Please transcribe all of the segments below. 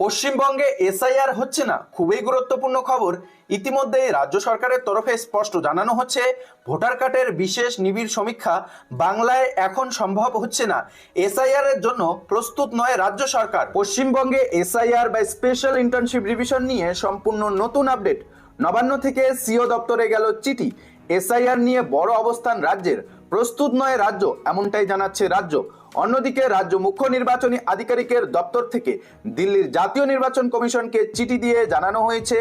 পশ্চিমবঙ্গে এসআইআর হচ্ছে না, খুবই গুরুত্বপূর্ণ খবর। ইতিমধ্যে রাজ্য সরকারের তরফে স্পষ্ট জানানো হচ্ছে, ভোটার কার্ডের বিশেষ নিবিড় সমীক্ষা বাংলায় এখন সম্ভব হচ্ছে না। এসআইআর এর জন্য প্রস্তুত নয় রাজ্য সরকার। পশ্চিমবঙ্গে এসআইআর বা স্পেশাল ইন্টার্নশিপ রিভিশন নিয়ে সম্পূর্ণ নতুন আপডেট। নবান্ন থেকে সিও দপ্তরে গেল চিঠি। এসআইআর নিয়ে বড় অবস্থান রাজ্যের। প্রস্তুত নয় রাজ্য, এমনটাই জানাচ্ছে রাজ্য। অন্যদিকে রাজ্য মুখ্য নির্বাচনী আধিকারিকের দপ্তর থেকে দিল্লির জাতীয় নির্বাচন কমিশনকে চিঠি দিয়ে জানানো হয়েছে,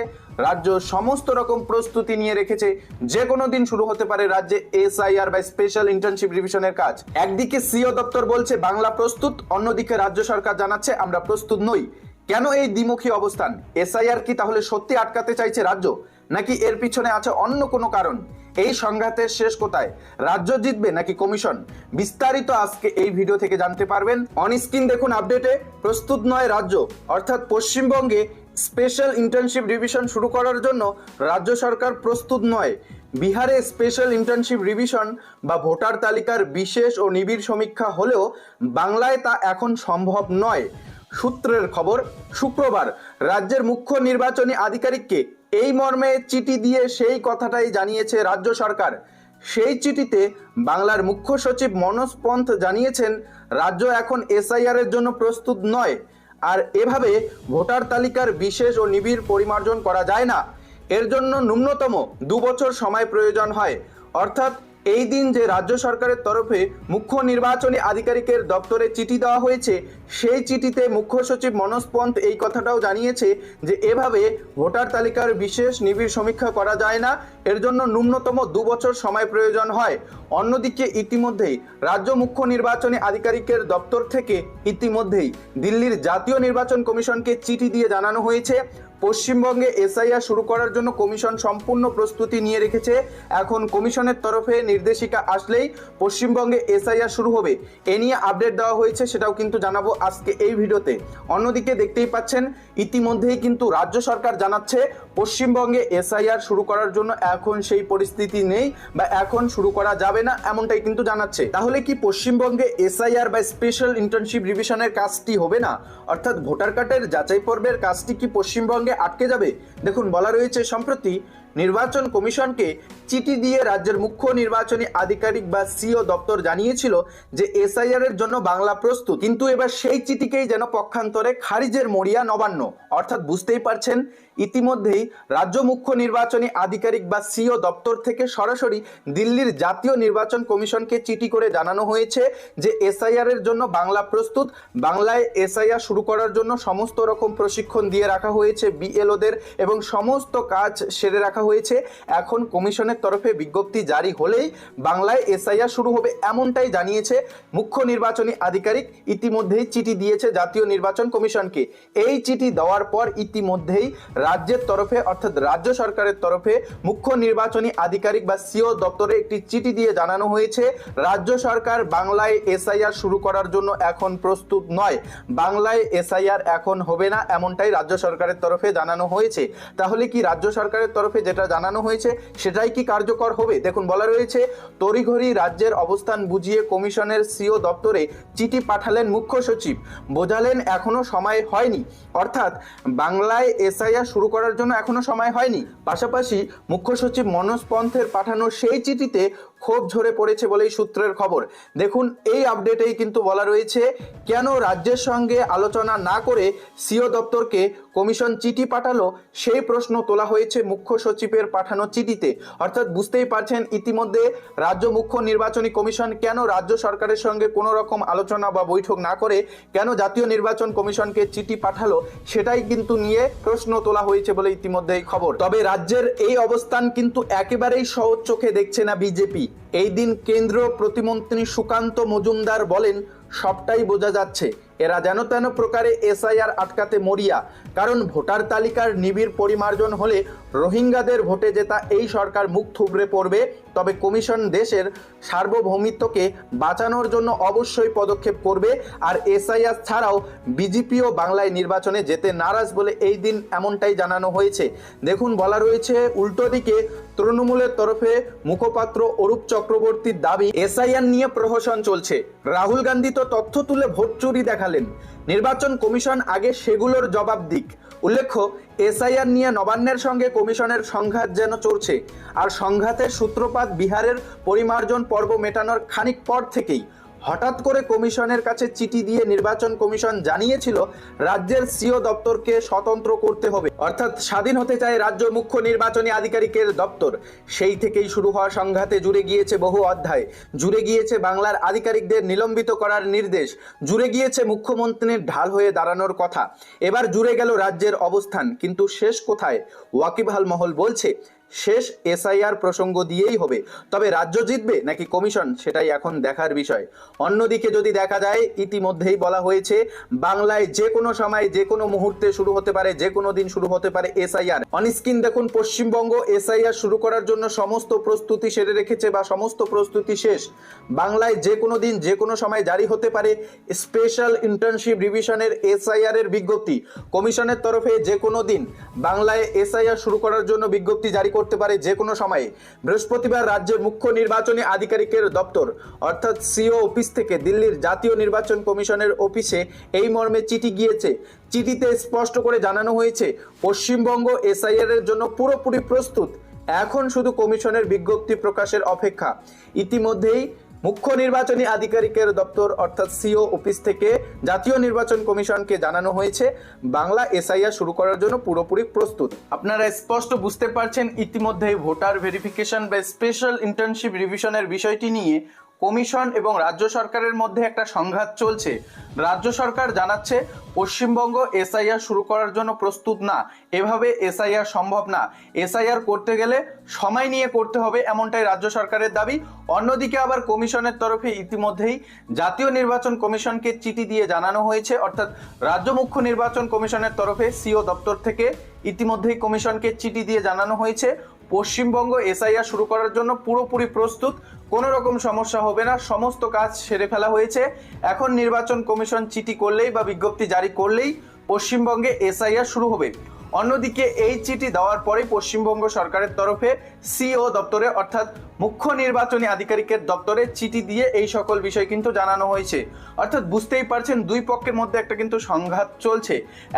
রাজ্য সমস্ত রকম প্রস্তুতি নিয়ে রেখেছে, যে কোনো দিন শুরু হতে পারে রাজ্যে এসআইআর বা স্পেশাল ইন্টার্নশিপ রিভিশনের কাজ। একদিকে সিও দপ্তর বলছে, বাংলা প্রস্তুত, অন্যদিকে রাজ্য সরকার জানাচ্ছে, আমরা প্রস্তুত নই। কেন এই দ্বিমুখী অবস্থান? এসআইআর কি তাহলে সত্যি আটকাতে চাইছে রাজ্য? নাকি এর পিছনে আছে অন্য কোনো কারণ? এই সংঘাতের শেষ কোথায়? রাজ্য জিতবে নাকি কমিশন? বিস্তারিত আজকে এই ভিডিও থেকে জানতে পারবেন। অন স্ক্রিন দেখুন আপডেটে প্রস্তুত নয় রাজ্য। অর্থাৎ পশ্চিমবঙ্গে স্পেশাল ইন্টার্নশিপ রিভিশন শুরু করার জন্য রাজ্য সরকার প্রস্তুত নয়। বিহারে স্পেশাল ইন্টার্নশিপ রিভিশন বা ভোটার তালিকার বিশেষ ও নিবিড় সমীক্ষা হলেও বাংলায় তা এখন সম্ভব নয়। সূত্রের খবর, শুক্রবার রাজ্যের মুখ্য নির্বাচনী আধিকারিককে এই মর্মে চিঠি দিয়ে সেই কথাটাই জানিয়েছে রাজ্য সরকার। সেই চিঠিতে বাংলার মুখ্য সচিব মনোজ পন্থ জানিয়েছেন, রাজ্য এখন এসআইআর এর জন্য প্রস্তুত নয় আর এভাবে ভোটার তালিকার বিশেষ ও নিবিড় পরিমার্জন করা যায় না। এর জন্য ন্যূনতম দু বছর সময় প্রয়োজন হয়। অর্থাৎ এই দিন যে রাজ্য সরকারের তরফে মুখ্য নির্বাচনী আধিকারিকের দপ্তরে চিঠি দেওয়া হয়েছে, সেই চিঠিতে মুখ্য সচিব মনোজ পন্থ এই কথাটাও জানিয়েছে যে এভাবে ভোটার তালিকার বিশেষ নিবিড় সমীক্ষা করা যায় না, এর জন্য ন্যূনতম দু বছর সময় প্রয়োজন হয়। অন্যদিকে ইতিমধ্যেই রাজ্য মুখ্য নির্বাচনী আধিকারিকের দপ্তর থেকে ইতিমধ্যেই দিল্লির জাতীয় নির্বাচন কমিশনকে চিঠি দিয়ে জানানো হয়েছে। পশ্চিমবঙ্গে এসআইআর শুরু করার জন্য কমিশন সম্পূর্ণ প্রস্তুতি নিয়ে রেখেছে। এখন কমিশনের তরফে নির্দেশিকা আসলেই পশ্চিমবঙ্গে এসআইআর শুরু হবে। এ নিয়ে আপডেট দেওয়া হয়েছে সেটাও কিন্তু জানাব আজকে এই ভিডিওতে। অন্যদিকে দেখতেই পাচ্ছেন, ইতিমধ্যেই কিন্তু রাজ্য সরকার জানাচ্ছে পশ্চিমবঙ্গে এসআইআর শুরু করার জন্য এখন সেই পরিস্থিতি নেই বা এখন শুরু করা যাবে না এমনটাই কিন্তু জানাচ্ছে। তাহলে কি পশ্চিমবঙ্গে এসআইআর বা স্পেশাল ইন্টার্নশিপ রিভিশনের কাজটি হবে না? অর্থাৎ ভোটার কার্ডের যাচাই পর্বের কাজটি কি পশ্চিমবঙ্গে আটকে যাবে। দেখুন বলা রয়েছে সম্প্রতি নির্বাচন কমিশনকে চিঠি দিয়ে রাজ্যের মুখ্য নির্বাচনী আধিকারিক বা সিও দপ্তর জানিয়েছিল যে এসআইআর এর জন্য বাংলা প্রস্তুত। কিন্তু এবার সেই চিঠিকেই যেন পক্ষান্তরে খারিজের মরিয়া নবান্ন। অর্থাৎ বুঝতেই পারছেন, ইতিমধ্যেই রাজ্য মুখ্য নির্বাচনী আধিকারিক বা সিও দপ্তর থেকে সরাসরি দিল্লির জাতীয় নির্বাচন কমিশনকে চিঠি করে জানানো হয়েছে যে এসআইআর এর জন্য বাংলা প্রস্তুত। বাংলায় এসআইআর শুরু করার জন্য সমস্ত রকম প্রশিক্ষণ দিয়ে রাখা হয়েছে বিএলওদের এবং সমস্ত কাজ সেরে রাখা হয়েছে। এখন কমিশনের তরফে বিজ্ঞপ্তি জারি হলেই বাংলায় এসআইআর শুরু হবে এমনটাই জানিয়েছে মুখ্য নির্বাচনী আধিকারিক। ইতিমধ্যেই চিঠি দিয়েছে জাতীয় নির্বাচন কমিশনকে। এই চিঠি দেওয়ার পর ইতিমধ্যেই রাজ্যের তরফে অর্থাৎ রাজ্য সরকারের তরফে মুখ্য নির্বাচনী আধিকারিক বা সিও দপ্তরে একটি চিঠি দিয়ে জানানো হয়েছে, রাজ্য সরকার বাংলায় এসআইআর শুরু করার জন্য এখন প্রস্তুত নয়। বাংলায় এসআইআর এখন হবে না এমনটাই রাজ্য সরকারের তরফে জানানো হয়েছে। তাহলে কি রাজ্য সরকারের তরফে যেটা জানানো হয়েছে সেটাই কি কার্যকর হবে? দেখুন, বলা রয়েছে, তড়িঘড়ি রাজ্যের অবস্থান বুঝিয়ে কমিশনের সিও দপ্তরে চিঠি পাঠালেন মুখ্য সচিব। বোঝালেন, এখনও সময় হয়নি। অর্থাৎ, বাংলায় এসআইআর শুরু করার জন্য এখনও সময় হয়নি। পাশাপাশি, মুখ্য সচিব মনোজ পন্থের পাঠানো সেই চিঠিতে ক্ষোভ ঝরে পড়েছে বলেই সূত্রের খবর। দেখুন, এই আপডেটেই কিন্তু বলা রয়েছে, কেন রাজ্যের সঙ্গে আলোচনা না করে সিও দপ্তরকে কমিশন চিঠি পাঠালো, সেই প্রশ্ন তোলা হয়েছে মুখ্য সচিবের পাঠানো চিঠিতে। অর্থাৎ বুঝতেই পারছেন, ইতিমধ্যে রাজ্য মুখ্য নির্বাচনী কমিশন কেন রাজ্য সরকারের সঙ্গে কোনো রকম আলোচনা বা বৈঠক না করে, কেন জাতীয় নির্বাচন কমিশনকে চিঠি পাঠালো, সেটাই কিন্তু নিয়ে প্রশ্ন তোলা হয়েছে বলে ইতিমধ্যেই খবর। তবে রাজ্যের এই অবস্থান কিন্তু একেবারেই সহজ চোখে দেখছে না বিজেপি। এই দিন কেন্দ্র প্রতিমন্ত্রী সুকান্ত মজুমদার বলেন, সবটাই বোঝা যাচ্ছে। এরা যেন তেন প্রকারে এসআইআর আটকাতে মরিয়া। কারণ ভোটার তালিকার নিবিড় পরিমার্জন হলে রোহিঙ্গাদের ভোটে জেতা এই সরকার মুখ থুবড়ে পড়বে। তবে কমিশন দেশের সার্বভৌমিত্বকে বাঁচানোর জন্য অবশ্যই পদক্ষেপ করবে আর এসআইআর ছাড়াও বিজেপিও বাংলায় নির্বাচনে যেতে নারাজ বলে এই দিন এমনটাই জানানো হয়েছে। দেখুন, বলা রয়েছে, উল্টো দিকে তৃণমূলের তরফে মুখপাত্র অরূপ চক্রবর্তীর দাবি, এসআইআর নিয়ে প্রহসন চলছে। রাহুল গান্ধী তো তথ্য তুলে ভোট চুরি দেখালেন। নির্বাচন কমিশন আগে সেগুলোর জবাব দিক। উল্লেখ্য এসআইআর নিয়ে নবান্নের সঙ্গে কমিশনের সংঘাত যেন চলছে। আর সংঘাতের সূত্রপাত বিহারের পরিমার্জন পর্ব মেটানোর খানিক পর থেকেই হঠাৎ করে কমিশনের কাছে চিঠি দিয়ে নির্বাচন কমিশন জানিয়েছিল, রাজ্যের সিও দপ্তরকে স্বতন্ত্র করতে হবে। অর্থাৎ স্বাধীন হতে চায় রাজ্য মুখ্য নির্বাচনী আধিকারিকের দপ্তর। সেই থেকেই শুরু হওয়া সংঘাতে জুড়ে গিয়েছে বহু অধ্যায়। জুড়ে গিয়েছে বাংলার আধিকারিকদের নিলম্বিত করার নির্দেশ। জুড়ে গিয়েছে মুখ্যমন্ত্রীর ঢাল হয়ে দাঁড়ানোর কথা। এবার জুড়ে গেল রাজ্যের অবস্থান। কিন্তু শেষ কোথায়? ওয়াকিবহাল মহল বলছে শেষ এসআইআর প্রসঙ্গ দিয়েই হবে। তবে রাজ্য জিতবে নাকি কমিশন সেটাই এখন দেখার বিষয়। অন্যদিকে যদি দেখা যায়, ইতিমধ্যেই বলা হয়েছে, বাংলায় যে কোনো সময়, যে কোনো মুহূর্তে শুরু হতে পারে, যে কোনো দিন শুরু হতে পারে এসআইআর। অনস্ক্রিন দেখুন, পশ্চিমবঙ্গ এসআইআর শুরু করার জন্য সমস্ত প্রস্তুতি সেরে রেখেছে বা সমস্ত প্রস্তুতি শেষ। বাংলায় যে কোনো দিন, যে কোনো সময় জারি হতে পারে স্পেশাল ইন্টার্নশিপ রিভিশনের এসআইআর এর বিজ্ঞপ্তি। কমিশনের তরফে যে কোনো দিন বাংলায় এসআইআর শুরু করার জন্য বিজ্ঞপ্তি জারি করতে পারে যে কোনো সময়ে। বৃহস্পতিবার রাজ্যের মুখ্য নির্বাচনী আধিকারিকের দপ্তর, অর্থাৎ সিও অফিস থেকে দিল্লির জাতীয় নির্বাচন কমিশনের অফিসে এই মর্মে চিঠি গিয়েছে। চিঠিতে স্পষ্ট করে জানানো হয়েছে, পশ্চিমবঙ্গ এসআইআর এর জন্য পুরোপুরি প্রস্তুত। এখন শুধু কমিশনের বিজ্ঞপ্তি প্রকাশের অপেক্ষা। ইতিমধ্যেই মুখ্য নির্বাচনী আধিকারিকের দপ্তর, অর্থাৎ সিও অফিস থেকে জাতীয় নির্বাচন কমিশনকে জানানো হয়েছে, বাংলা এসআইআর শুরু করার জন্য পুরোপুরি প্রস্তুত। আপনারা স্পষ্ট বুঝতে পারছেন ইতিমধ্যে ভোটার ভেরিফিকেশন বা স্পেশাল ইন্টার্নশিপ রিভিশনের বিষয়টি নিয়ে কমিশন এবং রাজ্য সরকারের মধ্যে একটা সংঘাত চলছে। রাজ্য সরকার জানাচ্ছে, পশ্চিমবঙ্গ এসআইআর শুরু করার জন্য প্রস্তুত না। এভাবে এসআইআর সম্ভব না। এসআইআর করতে গেলে সময় নিয়ে করতে হবে এমনটাই রাজ্য সরকারের দাবি। অন্যদিকে আবার কমিশনের তরফে ইতিমধ্যেই জাতীয় নির্বাচন কমিশনকে চিঠি দিয়ে জানানো হয়েছে। অর্থাৎ রাজ্য মুখ্য নির্বাচন কমিশনের তরফে সিও দপ্তর থেকে ইতিমধ্যেই কমিশনকে চিঠি দিয়ে জানানো হয়েছে। পশ্চিমবঙ্গ এসআইআর শুরু করার জন্য পুরোপুরি প্রস্তুত। কোনো রকম সমস্যা হবে না। সমস্ত কাজ সেরে ফেলা হয়েছে। এখন নির্বাচন কমিশন চিঠি করলেই বা বিজ্ঞপ্তি জারি করলেই পশ্চিমবঙ্গে এসআইআর শুরু হবে। অন্যদিকে এই চিঠি দেওয়ার পরে পশ্চিমবঙ্গ সরকারের তরফে সিও দপ্তরে, অর্থাৎ মুখ্য নির্বাচনী আধিকারিকের দপ্তরে চিঠি দিয়ে এই সকল বিষয় কিন্তু জানানো হয়েছে। অর্থাৎ বুঝতেই পারছেন দুই পক্ষের মধ্যে একটা কিন্তু সংঘাত চলছে।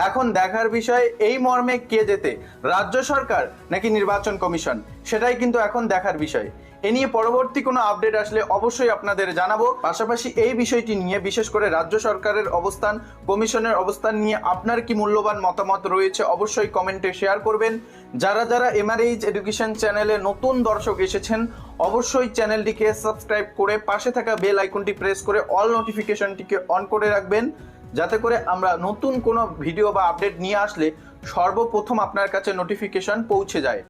এখন দেখার বিষয়, এই মর্মে কে যেতে রাজ্য সরকার নাকি নির্বাচন কমিশন? সেটাই কিন্তু এখন দেখার বিষয়। এ নিয়ে পরবর্তী কোনো আপডেট আসলে অবশ্যই আপনাদের জানাব। পাশাপাশি এই বিষয়টি নিয়ে, বিশেষ করে রাজ্য সরকারের অবস্থান, কমিশনের অবস্থান নিয়ে আপনার কি মূল্যবান মতামত রয়েছে অবশ্যই কমেন্টে শেয়ার করবেন। যারা যারা এমআরএইচ এডুকেশন চ্যানেলে নতুন দর্শক এসেছেন, অবশ্যই চ্যানেলটিকে সাবস্ক্রাইব করে পাশে থাকা বেল আইকনটি প্রেস করে অল নোটিফিকেশনটিকে অন করে রাখবেন। যাতে করে আমরা নতুন কোনো ভিডিও বা আপডেট নিয়ে আসলে সর্বপ্রথম আপনার কাছে নোটিফিকেশন পৌঁছে যায়।